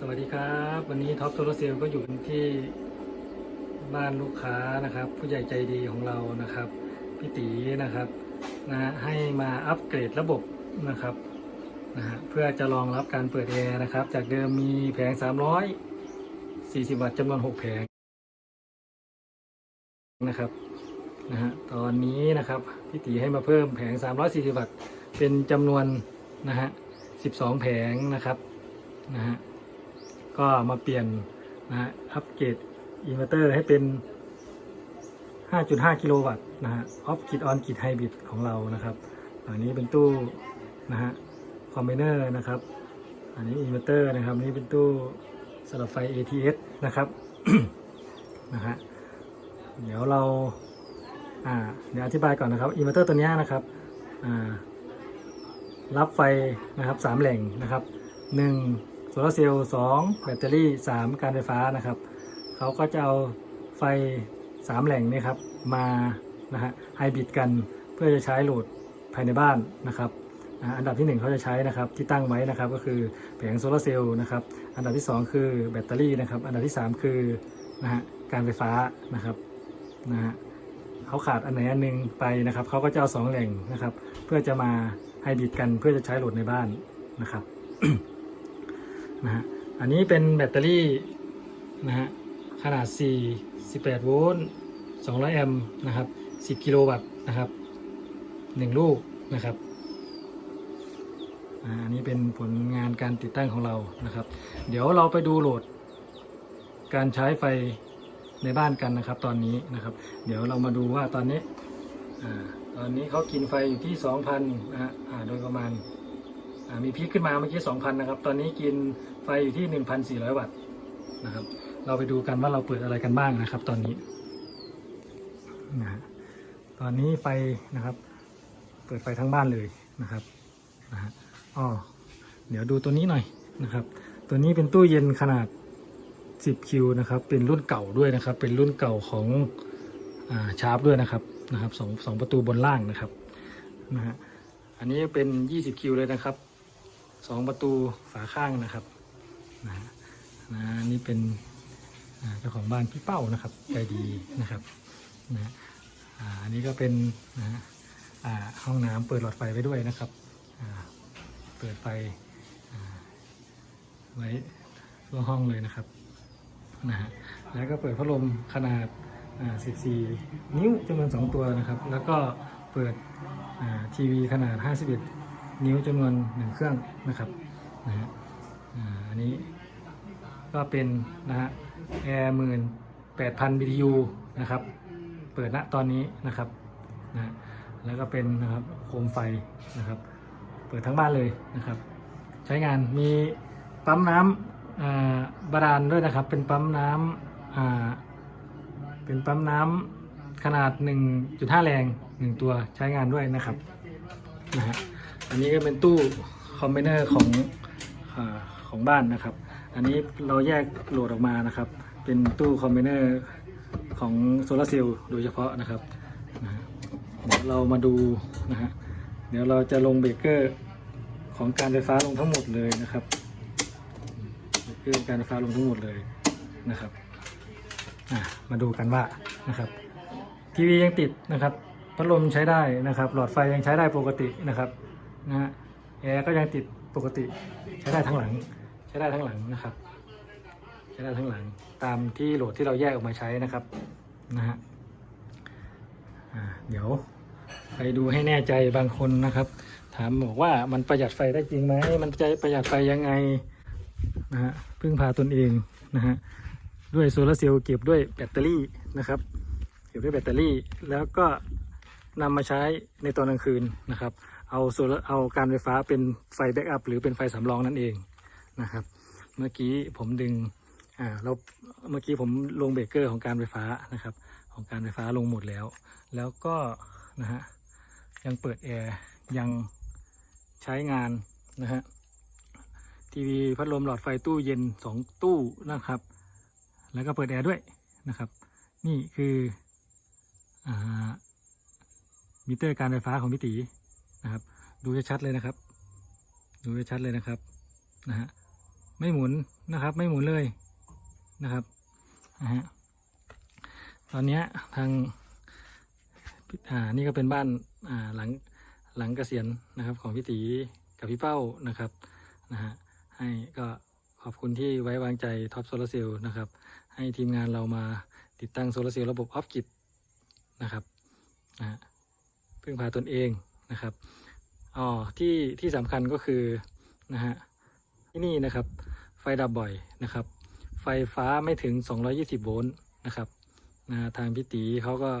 สวัสดีครับ วันนี้ท็อปโซลาเซลก็อยู่ที่บ้านลูกค้านะครับ ผู้ใหญ่ใจดีของเรานะครับพี่ตีนะครับนะให้มาอัปเกรดระบบนะครับนะฮะเพื่อจะรองรับการเปิดแอร์นะครับ จากเดิมมีแผง 340 วัตต์จำนวน 6 แผงนะครับนะฮะตอนนี้นะครับพี่ตีให้มาเพิ่มแผง 340 วัตต์เป็นจำนวนนะฮะ 12 แผงนะครับนะฮะ ก็มาเปลี่ยนนะฮะอัปเกรดอินเวอร์เตอร์ให้เป็น 5.5 กิโลวัตต์นะฮะออฟกิดออนกิดไฮบริดของเรานะครับ อันนี้เป็นตู้นะฮะคอมบิเนอร์นะครับ อันนี้อินเวอร์เตอร์นะครับนนี้เป็นตู้สลับไฟ ATS นะครับนะฮะเดี๋ยวเราอ่าเดี๋ยวอธิบายก่อนนะครับอินเวอร์เตอร์ตัวนี้นะครับอ่ารับไฟนะครับสามแหล่งนะครับหนึ่ง ลาร์เซลล์2แบตเตอรี่3การไฟฟ้านะครับเขาก็จะเอาไฟ3แหล่งนี้ครับมานะฮะไฮบริดกันเพื่อจะใช้โหลดภายในบ้านนะครับอันดับที่1เขาจะใช้นะครับที่ตั้งไว้นะครับก็คือแผงโซลาร์เซลล์นะครับอันดับที่ 2 คือแบตเตอรี่นะครับอันดับที่ 3 คือนะฮะการไฟฟ้านะครับนะฮะเขาขาดอันไหนอันหนึงไปนะครับเขาก็จะเอาสองแหล่งนะครับเพื่อจะมาไฮบริดกันเพื่อจะใช้โหลดในบ้านนะครับ นะฮะอันนี้เป็นแบตเตอรี่นะฮะขนาด 4 18 โวลต์ 200 แอมป์นะครับ 10 กิโลวัตต์นะครับ 1 ลูกนะครับอ่าอันนี้เป็นผลงานการติดตั้งของเรานะครับ เดี๋ยวเราไปดูโหลด การใช้ไฟในบ้านกันนะครับ ตอนนี้นะครับ เดี๋ยวเรามาดูว่าตอนนี้อ่าตอนนี้เขากินไฟอยู่ที่ 2,000นะฮะโดยประมาณ มีพีคขึ้นมาเมื่อกี้ 2,000 นะครับ ตอนนี้กินไฟอยู่ที่ 1,400 วัตต์นะครับ เราไปดูกันว่าเราเปิดอะไรกันบ้างนะครับ ตอนนี้นะฮะตอนนี้ไฟนะครับ เปิดไฟทั้งบ้านเลยนะครับนะฮะอ๋อเดี๋ยวดูตัวนี้หน่อยนะครับ ตัวนี้เป็นตู้เย็นขนาด 10 คิวนะครับ เป็นรุ่นเก่าด้วยนะครับ เป็นรุ่นเก่าของอ่าชาร์ปด้วยนะครับนะครับสองสองประตูบนล่างนะครับนะฮะอันนี้เป็น 20 คิวเลยนะครับ สองประตูฝาข้างนะครับนะนะนี่เป็นเจ้าของบ้านพี่เป้านะครับใจดีนะครับนะอันนี้ก็เป็นนะฮะอ่าห้องน้ำเปิดหลอดไฟไว้ด้วยนะครับอ่าเปิดไฟไว้ทั่วห้องเลยนะครับนะฮะแล้วก็เปิดพัดลมขนาดอ่า14 นิ้วจำนวน 2 ตัวนะครับ แล้วก็เปิดอ่าทีวีขนาด 51 นิ้วจำนวนหนึ่งเครื่องนะครับนะฮะอันนี้ก็เป็นนะฮะแอร์หมื่นแปดพัน BTU นะครับ เปิดณตอนนี้นะครับนะฮะแล้วก็เป็นนะครับโคมไฟนะครับ เปิดทั้งบ้านเลยนะครับ ใช้งานมีปั๊มน้ำอ่าบาดาลด้วยนะครับ เป็นปั๊มน้ำอ่าเป็นปั๊มน้ำขนาด 1.5 แรง 1 ตัวใช้งานด้วยนะครับนะฮะ อันนี้ก็เป็นตู้คอมบิเนอร์ของอของบ้านนะครับ อันนี้เราแยกโหลดออกมานะครับ เป็นตู้คอมบิเนอร์ของโซลาร์เซลล์โดยเฉพาะนะครับเดี๋ยวเรามาดูนะฮะเดี๋ยวเราจะลงเบรกเกอร์ของการไฟฟ้าลงทั้งหมดเลยนะครับเบรกเกอร์การไฟฟ้าลงทั้งหมดเลยนะครับมาดูกันว่านะครับทีวียังติดนะครับพัดลมใช้ได้นะครับ หลอดไฟยังใช้ได้ปกตินะครับ นะฮะแอร์ก็ยังติดปกติใช้ได้ทั้งหลัง ใช้ได้ทั้งหลังนะครับ ใช้ได้ทั้งหลัง ตามที่โหลดที่เราแยกออกมาใช้นะครับนะฮะเดี๋ยวไปดูให้แน่ใจบางคนนะครับ ถามบอกว่ามันประหยัดไฟได้จริงไหมมันจะประหยัดไฟยังไงนะฮะพึ่งพาตนเองนะฮะด้วยโซลาร์เซลล์เก็บด้วยแบตเตอรี่นะครับ เก็บด้วยแบตเตอรี่แล้วก็นำมาใช้ในตอนกลางคืนนะครับ เอาโซลเอาการไฟฟ้าเป็นไฟแบ็กอัพหรือเป็นไฟสำรองนั่นเองนะครับ เมื่อกี้ผมดึงอ่าเราเมื่อกี้ผมลงเบรกเกอร์ของการไฟฟ้านะครับ ของการไฟฟ้าลงหมดแล้ว แล้วก็นะฮะยังเปิดแอร์ยังใช้งานนะฮะทีวีพัดลมหลอดไฟตู้เย็นสองตู้นะครับ แล้วก็เปิดแอร์ด้วยนะครับ นี่คืออ่ามิเตอร์การไฟฟ้าของพี่ตี นะครับ ดูชัดเลยนะครับ ดูชัดเลยนะครับนะฮะไม่หมุนนะครับ ไม่หมุนเลยนะครับนะฮะตอนนี้ทางอ่านี่ก็เป็นบ้านอ่าหลังหลังเกษียณนะครับ ของพี่ตีกับพี่เป้านะครับนะฮะให้ก็ขอบคุณที่ไว้วางใจท็อปโซลาเซลล์นะครับ ให้ทีมงานเรามาติดตั้งโซลาร์เซลล์ระบบออฟกิดนะครับนะฮะพึ่งพาตนเอง นะครับอ๋อที่ที่สำคัญก็คือนะฮะที่นี่นะครับไฟดับบ่อยนะครับ ไฟฟ้าไม่ถึง 220 โวลต์นะครับนะทางพี่ตีเขาก็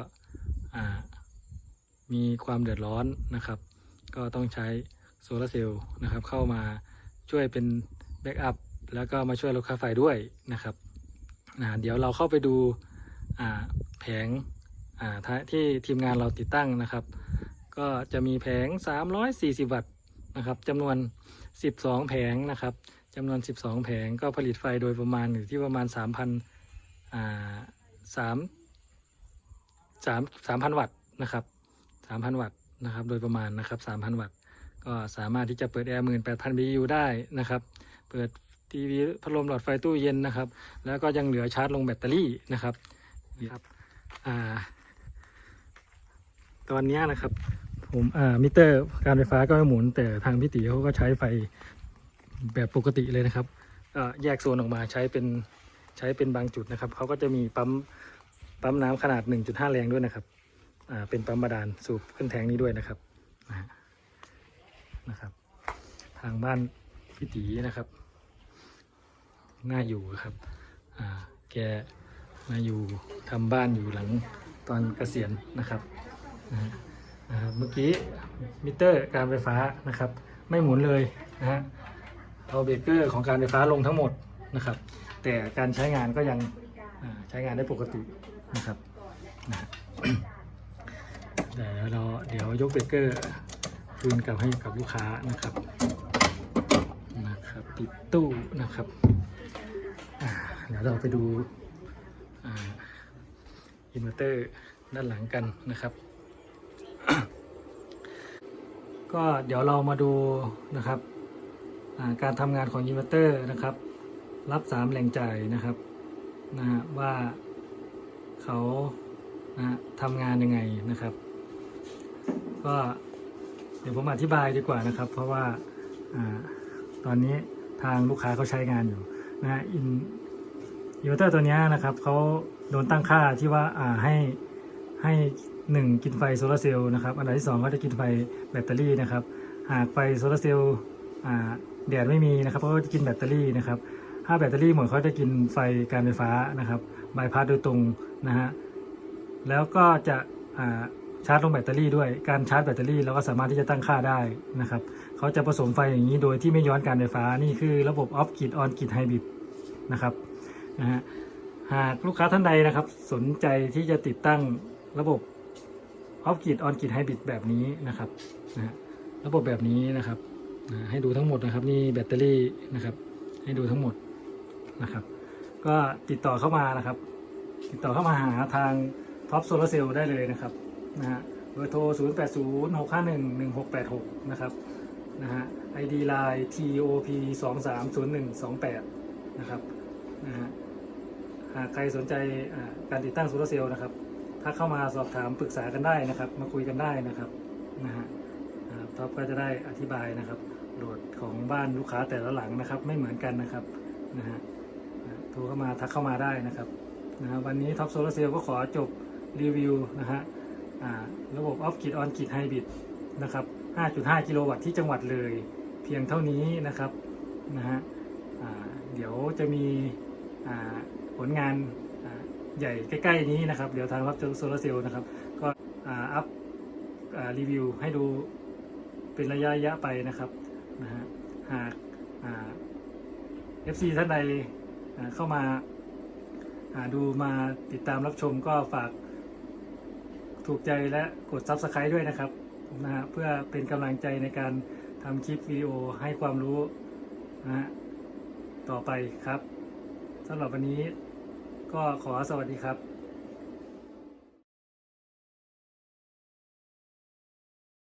มีความเดือดร้อนนะครับ ก็ต้องใช้โซลาร์เซลล์นะครับเข้ามาช่วยเป็นแบ็กอัพแล้วก็มาช่วยลดค่าไฟด้วยนะครับอ่าเดี๋ยวเราเข้าไปดูแผงที่ทีมงานเราติดตั้งนะครับ ก็จะมีแผง 340 วัตต์นะครับจำนวน 12 แผงนะครับจำนวน 12 แผงก็ผลิตไฟโดยประมาณอยู่ที่ประมาณ 3,000อ่า3 3 3,000วัตต์นะครับ3,000วัตต์นะครับ โดยประมาณนะครับ3,000วัตต์ ก็สามารถที่จะเปิดแอร์18,000 BTU ได้นะครับ เปิดทีวีพัดลมหลอดไฟตู้เย็นนะครับ แล้วก็ยังเหลือชาร์จลงแบตเตอรี่นะครับนะครับอ่าตอนนี้นะครับ ผมอ่ามิเตอร์การไฟฟ้าก็ไม่หมุน แต่ทางพี่ตีเขาก็ใช้ไฟแบบปกติเลยนะครับแยกโซนออกมาใช้เป็นใช้เป็นบางจุดนะครับเขาก็จะมีปั๊มปั๊มน้ำขนาด 1.5 แรงด้วยนะครับอ่าเป็นปั๊มบาดาลสูบขึ้นแทงนี้ด้วยนะครับนะครับ ทางบ้านพี่ตีนะครับน่าอยู่ครับอ่าแกมาอยู่ทำบ้านอยู่หลังตอนเกษียณนะครับ นะ นะครับเมื่อกี้มิเตอร์การไฟฟ้านะครับ ไม่หมุนเลยนะฮะเอาเบรกเกอร์ของการไฟฟ้าลงทั้งหมดนะครับ แต่การใช้งานก็ยังใช้งานได้ปกตินะครับนะเดี๋ยวเราเดี๋ยวยกเบรกเกอร์คืนกลับให้กับลูกค้านะครับนะครับติดตู้นะครับเดี๋ยวเราไปดูอินเวอร์เตอร์ด้านหลังกันนะครับ ก็เดี๋ยวเรามาดูนะครับการทำงานของอินเวอร์เตอร์นะครับ รับสามแหล่งจ่ายนะครับนะฮะว่าเขานะทำงานยังไงนะครับ ก็เดี๋ยวผมอธิบายดีกว่านะครับ เพราะว่าอตอนนี้ทางลูกค้าเขาใช้งานอยู่นะฮะอินอินเวอร์เตอร์ตัวนี้นะครับเขาโดนตั้งค่าที่ว่าอ่าให้ให้ หนึ่งกินไฟโซลาร์เซลล์นะครับ อันดับที่สองก็จะกินไฟแบตเตอรี่นะครับ หากไฟโซลาร์เซลล์แดดไม่มีนะครับเขาก็จะกินแบตเตอรี่นะครับ ถ้าแบตเตอรี่หมดเขาจะกินไฟการไฟฟ้านะครับบายพาสโดยตรงนะฮะ แล้วก็จะชาร์จลงแบตเตอรี่ด้วย การชาร์จแบตเตอรี่เราก็สามารถที่จะตั้งค่าได้นะครับ เขาจะผสมไฟอย่างนี้โดยที่ไม่ย้อนการไฟฟ้า นี่คือระบบออฟกิดออนกิดไฮบริดนะครับนะฮะ หากลูกค้าท่านใดนะครับ สนใจที่จะติดตั้งระบบ ออฟกิดออนกิดไฮบริดแบบนี้นะครับนะระบบแบบนี้นะครับนะให้ดูทั้งหมดนะครับ นี่แบตเตอรี่นะครับ ให้ดูทั้งหมดนะครับ ก็ติดต่อเข้ามานะครับ ติดต่อเข้ามาหาทางท็อปโซลาเซลล์ได้เลยนะครับนะฮะเบอร์โทร 0 8 0 6 5 1 1 6 8 6 นะครับนะฮะ ID Line TOP 2 3 0 1 2 8 นะครับนะฮะหากใครสนใจการติดตั้งโซลาเซลล์นะครับ ถ้าเข้ามาสอบถามปรึกษากันได้นะครับ มาคุยกันได้นะครับนะฮะท็อปก็จะได้อธิบายนะครับโหลดของบ้านลูกค้าแต่ละหลังนะครับ ไม่เหมือนกันนะครับนะฮะโทรเข้ามาทักเข้ามาได้นะครับนะฮะวันนี้ท็อปโซลาเซลล์ก็ขอจบรีวิวนะฮะระบบออฟกิดออนกิดไฮบริดนะครับ 5.5 กิโลวัตต์ที่จังหวัดเลย เพียงเท่านี้นะครับนะฮะเดี๋ยวจะมีผลงาน ใหญ่ใกล้ ๆ นี้นะครับ เดี๋ยวทางรับโซลาเซลล์นะครับ ก็อ,อัพรีวิวให้ดูเป็นระยะระยะไปนะครับนะฮะหากเอ่า FC ท่านใดเข้ามาาดูมาติดตามรับชมก็ฝากถูกใจและกด Subscribe ด้วยนะครับนะฮะเพื่อเป็นกำลังใจในการทำคลิปวิดีโอให้ความรู้นะฮะต่อไปครับสำหรับวันนี้ ก็ขอสวัสดีครับ